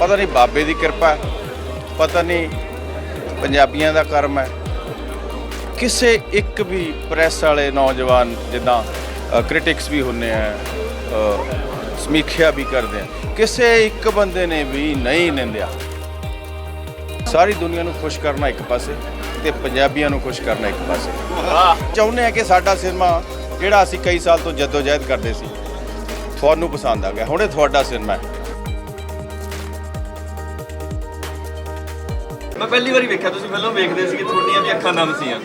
ਪਤਾ ਨਹੀਂ ਬਾਬੇ ਦੀ ਕਿਰਪਾ ਪਤਾ ਨਹੀਂ ਪੰਜਾਬੀਆਂ ਦਾ ਕਰਮ ਹੈ। ਕਿਸੇ ਇੱਕ ਵੀ ਪ੍ਰੈਸ ਵਾਲੇ ਨੌਜਵਾਨ, ਜਿੱਦਾਂ ਕ੍ਰਿਟਿਕਸ ਵੀ ਹੁੰਨੇ ਆ ਸਮੀਖਿਆ ਵੀ ਕਰਦੇ ਆ, ਕਿਸੇ ਇੱਕ ਬੰਦੇ ਨੇ ਵੀ ਨਹੀਂ ਨਿੰਦਿਆ। ਸਾਰੀ ਦੁਨੀਆ ਨੂੰ ਖੁਸ਼ ਕਰਨਾ ਇੱਕ ਪਾਸੇ ਤੇ ਪੰਜਾਬੀਆਂ ਨੂੰ ਖੁਸ਼ ਕਰਨਾ ਇੱਕ ਪਾਸੇ। ਚਾਹੁੰਦੇ ਆ ਕਿ ਸਾਡਾ ਸਿਨੇਮਾ, ਜਿਹੜਾ ਅਸੀਂ ਕਈ ਸਾਲ ਤੋਂ ਜਦੋਜਹਿਦ ਕਰਦੇ ਸੀ, ਤੁਹਾਨੂੰ ਪਸੰਦ ਆ ਗਿਆ, ਹੁਣੇ ਤੁਹਾਡਾ ਸਿਨੇਮਾ ਹੈ। ਮੈਂ ਪਹਿਲੀ ਵਾਰੀ ਵੇਖਿਆ ਤੁਸੀਂ ਫਿਲਮ ਵੇਖਦੇ ਸੀ ਕਿ ਤੁਹਾਡੀਆਂ ਵੀ ਅੱਖਾਂ ਨਮ ਸੀਆਂ।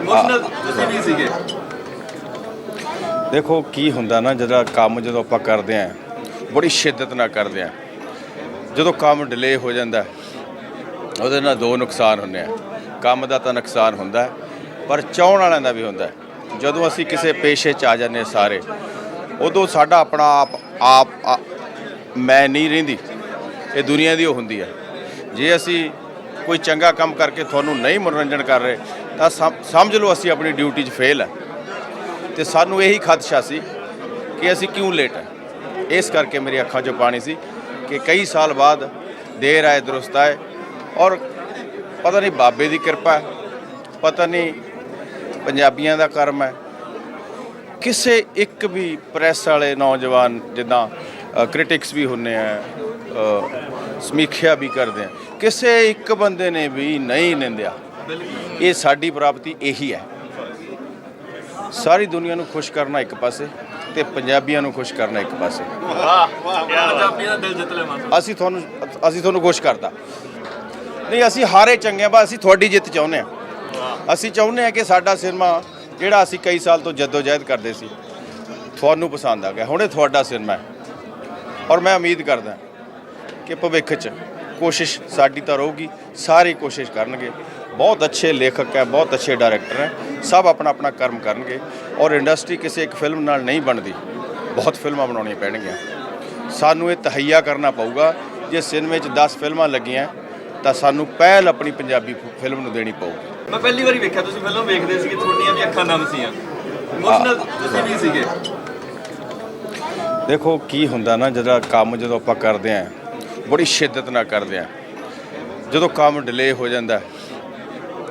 ਇਮੋਸ਼ਨਲ ਤੁਸੀਂ ਵੀ ਸੀਗੇ। ਦੇਖੋ ਕੀ ਹੁੰਦਾ ਨਾ ਜਿਹੜਾ ਕੰਮ ਜਦੋਂ ਆਪਾਂ ਕਰਦੇ ਆਂ ਬੜੀ ਸ਼ਿੱਦਤ ਨਾਲ ਕਰਦੇ ਆਂ ਜਦੋਂ ਕੰਮ ਡਿਲੇ ਹੋ ਜਾਂਦਾ ਉਹਦੇ ਨਾਲ ਦੋ ਨੁਕਸਾਨ ਹੁੰਦੇ ਆ। ਕੰਮ ਦਾ ਤਾਂ ਨੁਕਸਾਨ ਹੁੰਦਾ ਪਰ ਚਾਹਣ ਵਾਲਿਆਂ ਦਾ ਵੀ ਹੁੰਦਾ। ਜਦੋਂ ਅਸੀਂ ਕਿਸੇ ਪੇਸ਼ੇ 'ਚ ਆ ਜਾਂਦੇ ਸਾਰੇ ਉਦੋਂ ਸਾਡਾ ਆਪਣਾ ਆਪ ਆਪ ਮੈਂ ਨਹੀਂ ਰਹਿੰਦੀ। ਇਹ ਦੁਨੀਆ ਦੀ ਉਹ ਹੁੰਦੀ ਹੈ ਜੇ ਅਸੀਂ ਕੋਈ ਚੰਗਾ ਕੰਮ ਕਰਕੇ ਤੁਹਾਨੂੰ ਨਹੀਂ ਮਨੋਰੰਜਨ ਕਰ ਰਹੇ, ਤਾਂ ਸਮਝ ਲਓ ਅਸੀਂ ਆਪਣੀ ਡਿਊਟੀ 'ਚ ਫੇਲ ਹੈ ਤੇ ਸਾਨੂੰ ਇਹੀ ਖਦਸ਼ਾ ਸੀ ਕਿ ਅਸੀਂ ਕਿਉਂ ਲੇਟ ਹੈ ਇਸ ਕਰਕੇ ਮੇਰੀ ਅੱਖਾਂ 'ਚੋਂ ਪਾਣੀ ਸੀ ਕਿ ਕਈ ਸਾਲ ਬਾਅਦ ਦੇਰ ਆਏ, ਦਰੁਸਤ ਆਏ ਔਰ ਪਤਾ ਨਹੀਂ ਬਾਬੇ ਦੀ ਕਿਰਪਾ ਪਤਾ ਨਹੀਂ ਪੰਜਾਬੀਆਂ ਦਾ ਕਰਮ ਹੈ। ਕਿਸੇ ਇੱਕ ਵੀ ਪ੍ਰੈਸ ਵਾਲੇ ਨੌਜਵਾਨ ਜਿੱਦਾਂ ਕ੍ਰਿਟਿਕਸ ਵੀ ਹੁੰਨੇ ਆ ਸਮੀਖਿਆ ਵੀ ਕਰਦੇ ਆ। ਕਿਸੇ ਇੱਕ ਬੰਦੇ ਨੇ ਵੀ ਨਹੀਂ ਨਿੰਦਿਆ। ਇਹ ਸਾਡੀ ਪ੍ਰਾਪਤੀ ਇਹੀ ਹੈ। ਸਾਰੀ ਦੁਨੀਆ ਨੂੰ ਖੁਸ਼ ਕਰਨਾ ਇੱਕ ਪਾਸੇ ਤੇ ਪੰਜਾਬੀਆਂ ਨੂੰ ਖੁਸ਼ ਕਰਨਾ ਇੱਕ ਪਾਸੇ। ਪੰਜਾਬੀ ਦਾ ਦਿਲ ਜਿੱਤ ਲਿਆ ਅਸੀਂ ਤੁਹਾਨੂੰ ਅਸੀਂ ਤੁਹਾਨੂੰ ਖੁਸ਼ ਕਰਦਾ ਨਹੀਂ, ਅਸੀਂ ਹਾਰੇ ਚੰਗੇ ਆ, ਬਸ ਅਸੀਂ ਤੁਹਾਡੀ ਜਿੱਤ ਚਾਹੁੰਦੇ ਆ। ਅਸੀਂ ਚਾਹੁੰਦੇ ਆ ਕਿ ਸਾਡਾ ਸਿਨੇਮਾ, ਜਿਹੜਾ ਅਸੀਂ ਕਈ ਸਾਲ ਤੋਂ ਜਦੋਜਹਿਦ ਕਰਦੇ ਸੀ, ਤੁਹਾਨੂੰ ਪਸੰਦ ਆ ਗਿਆ। ਹੁਣੇ ਤੁਹਾਡਾ ਸਿਨੇਮਾ ਹੈ। ਔਰ ਮੈਂ ਉਮੀਦ ਕਰਦਾ ਕਿ ਭਵਿੱਖ 'ਚ ਕੋਸ਼ਿਸ਼ ਸਾਡੀ ਤਾਂ ਰਹੂਗੀ ਸਾਰੇ ਕੋਸ਼ਿਸ਼ ਕਰਨਗੇ। ਬਹੁਤ ਅੱਛੇ ਲੇਖਕ ਹੈ ਬਹੁਤ ਅੱਛੇ ਡਾਇਰੈਕਟਰ ਹੈ ਸਭ ਆਪਣਾ ਆਪਣਾ ਕਰਮ ਕਰਨਗੇ ਔਰ ਇੰਡਸਟਰੀ ਕਿਸੇ ਇੱਕ ਫਿਲਮ ਨਾਲ ਨਹੀਂ ਬਣਦੀ ਬਹੁਤ ਫਿਲਮਾਂ ਬਣਾਉਣੀਆਂ ਪੈਣਗੀਆਂ। ਸਾਨੂੰ ਇਹ ਤਹਈਆ ਕਰਨਾ ਪਊਗਾ ਜੇ ਸਿਨੇਮੇ 'ਚ 10 ਫਿਲਮਾਂ ਲੱਗੀਆਂ ਤਾਂ ਸਾਨੂੰ ਪਹਿਲ ਆਪਣੀ ਪੰਜਾਬੀ ਫਿਲਮ ਨੂੰ ਦੇਣੀ ਪਊਗੀ। ਮੈਂ ਪਹਿਲੀ ਵਾਰੀ ਵੇਖਿਆ ਤੁਸੀਂ ਫਿਲਮ ਵੇਖਦੇ ਸੀ ਕਿ ਤੁਹਾਡੀਆਂ ਵੀ ਅੱਖਾਂ ਨਮ ਸੀਆਂ। ਇਮੋਸ਼ਨਲ ਤੁਸੀਂ ਵੀ ਸੀਗੇ। ਦੇਖੋ ਕੀ ਹੁੰਦਾ ਨਾ ਜਿਹੜਾ ਕੰਮ ਜਦੋਂ ਆਪਾਂ ਕਰਦੇ ਆਂ ਬੜੀ ਸ਼ਿੱਦਤ ਨਾਲ ਕਰਦੇ ਆਂ। ਜਦੋਂ ਕੰਮ ਡਿਲੇ ਹੋ ਜਾਂਦਾ,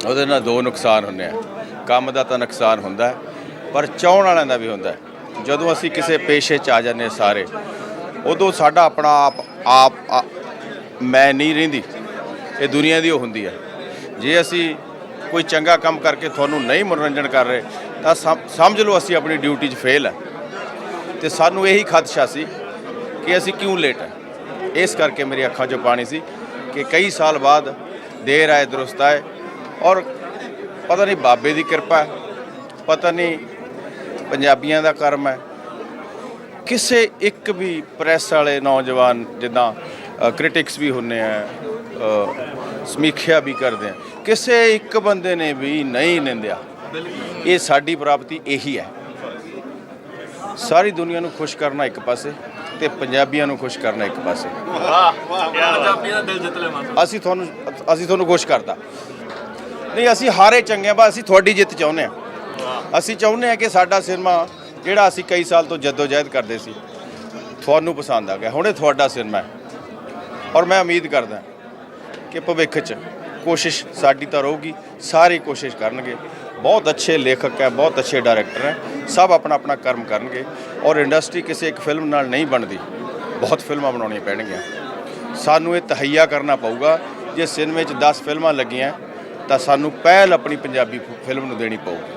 ਉਹਦੇ ਨਾਲ ਦੋ ਨੁਕਸਾਨ ਹੁੰਦੇ ਆ। ਕੰਮ ਦਾ ਤਾਂ ਨੁਕਸਾਨ ਹੁੰਦਾ, ਪਰ ਚਾਹਣ ਵਾਲਿਆਂ ਦਾ ਵੀ ਹੁੰਦਾ। ਜਦੋਂ ਅਸੀਂ ਕਿਸੇ ਪੇਸ਼ੇ 'ਚ ਆ ਜਾਂਦੇ ਹਾਂ ਸਾਰੇ, ਉਦੋਂ ਸਾਡਾ ਆਪਣਾ ਆਪ ਆਪ ਮੈਂ ਨਹੀਂ ਰਹਿੰਦੀ। ਇਹ ਦੁਨੀਆ ਦੀ ਉਹ ਹੁੰਦੀ ਹੈ ਜੇ ਅਸੀਂ ਕੋਈ ਚੰਗਾ ਕੰਮ ਕਰਕੇ ਤੁਹਾਨੂੰ ਨਹੀਂ ਮਨੋਰੰਜਨ ਕਰ ਰਹੇ, ਤਾਂ ਸਮਝ ਲਓ ਅਸੀਂ ਆਪਣੀ ਡਿਊਟੀ 'ਚ ਫੇਲ ਹੈ ਤੇ ਸਾਨੂੰ ਇਹੀ ਖਦਸ਼ਾ ਸੀ ਕਿ ਅਸੀਂ ਕਿਉਂ ਲੇਟ ਹੈ ਇਸ ਕਰਕੇ ਮੇਰੀ ਅੱਖਾਂ 'ਚੋਂ ਪਾਣੀ ਸੀ ਕਿ ਕਈ ਸਾਲ ਬਾਅਦ ਦੇਰ ਆਏ ਦਰੁਸਤ ਆਏ ਔਰ ਪਤਾ ਨਹੀਂ ਬਾਬੇ ਦੀ ਕਿਰਪਾ ਹੈ, ਪਤਾ ਨਹੀਂ ਪੰਜਾਬੀਆਂ ਦਾ ਕਰਮ ਹੈ। ਕਿਸੇ ਇੱਕ ਵੀ ਪ੍ਰੈਸ ਵਾਲੇ ਨੌਜਵਾਨ ਜਿੱਦਾਂ ਕ੍ਰਿਟਿਕਸ ਵੀ ਹੁੰਨੇ ਆ ਸਮੀਖਿਆ ਵੀ ਕਰਦੇ ਆ ਕਿਸੇ ਇੱਕ ਬੰਦੇ ਨੇ ਵੀ ਨਹੀਂ ਨਿੰਦਿਆ। ਇਹ ਸਾਡੀ ਪ੍ਰਾਪਤੀ ਇਹੀ ਹੈ। ਸਾਰੀ ਦੁਨੀਆ ਨੂੰ ਖੁਸ਼ ਕਰਨਾ ਇੱਕ ਪਾਸੇ ਤੇ ਪੰਜਾਬੀਆਂ ਨੂੰ ਖੁਸ਼ ਕਰਨਾ ਇੱਕ ਪਾਸੇ। ਪੰਜਾਬੀ ਦਾ ਦਿਲ ਜਿੱਤ ਲਿਆ ਅਸੀਂ ਤੁਹਾਨੂੰ ਅਸੀਂ ਤੁਹਾਨੂੰ ਖੁਸ਼ ਕਰਤਾ। ਨਹੀਂ, ਅਸੀਂ ਹਾਰੇ ਚੰਗੇ ਆ, ਬਸ ਅਸੀਂ ਤੁਹਾਡੀ ਜਿੱਤ ਚਾਹੁੰਦੇ ਆ। ਅਸੀਂ ਚਾਹੁੰਦੇ ਆ ਕਿ ਸਾਡਾ ਸਿਨੇਮਾ, ਜਿਹੜਾ ਅਸੀਂ ਕਈ ਸਾਲ ਤੋਂ ਜਦੋਜਹਿਦ ਕਰਦੇ ਸੀ, ਤੁਹਾਨੂੰ ਪਸੰਦ ਆ ਗਿਆ। ਹੁਣੇ ਤੁਹਾਡਾ ਸਿਨੇਮਾ ਹੈ। ਔਰ ਮੈਂ ਉਮੀਦ ਕਰਦਾ ਕਿ ਭਵਿੱਖ 'ਚ ਕੋਸ਼ਿਸ਼ ਸਾਡੀ ਤਾਂ ਰਹੂਗੀ, ਸਾਰੇ ਕੋਸ਼ਿਸ਼ ਕਰਨਗੇ। ਬਹੁਤ ਅੱਛੇ ਲੇਖਕ ਹੈ, ਬਹੁਤ ਅੱਛੇ ਡਾਇਰੈਕਟਰ ਹੈ। ਸਭ ਆਪਣਾ ਆਪਣਾ ਕਰਮ ਕਰਨਗੇ ਔਰ ਇੰਡਸਟਰੀ ਕਿਸੇ ਇੱਕ ਫਿਲਮ ਨਾਲ ਨਹੀਂ ਬਣਦੀ। ਬਹੁਤ ਫਿਲਮਾਂ ਬਣਾਉਣੀਆਂ ਪੈਣਗੀਆਂ। ਸਾਨੂੰ ਇਹ ਤਹਈਆ ਕਰਨਾ ਪਊਗਾ, ਜੇ ਸਿਨੇਮੇ 'ਚ 10 ਫਿਲਮਾਂ ਲੱਗੀਆਂ, ਤਾਂ ਸਾਨੂੰ ਪਹਿਲ ਆਪਣੀ ਪੰਜਾਬੀ ਫਿਲਮ ਨੂੰ ਦੇਣੀ ਪਊਗੀ।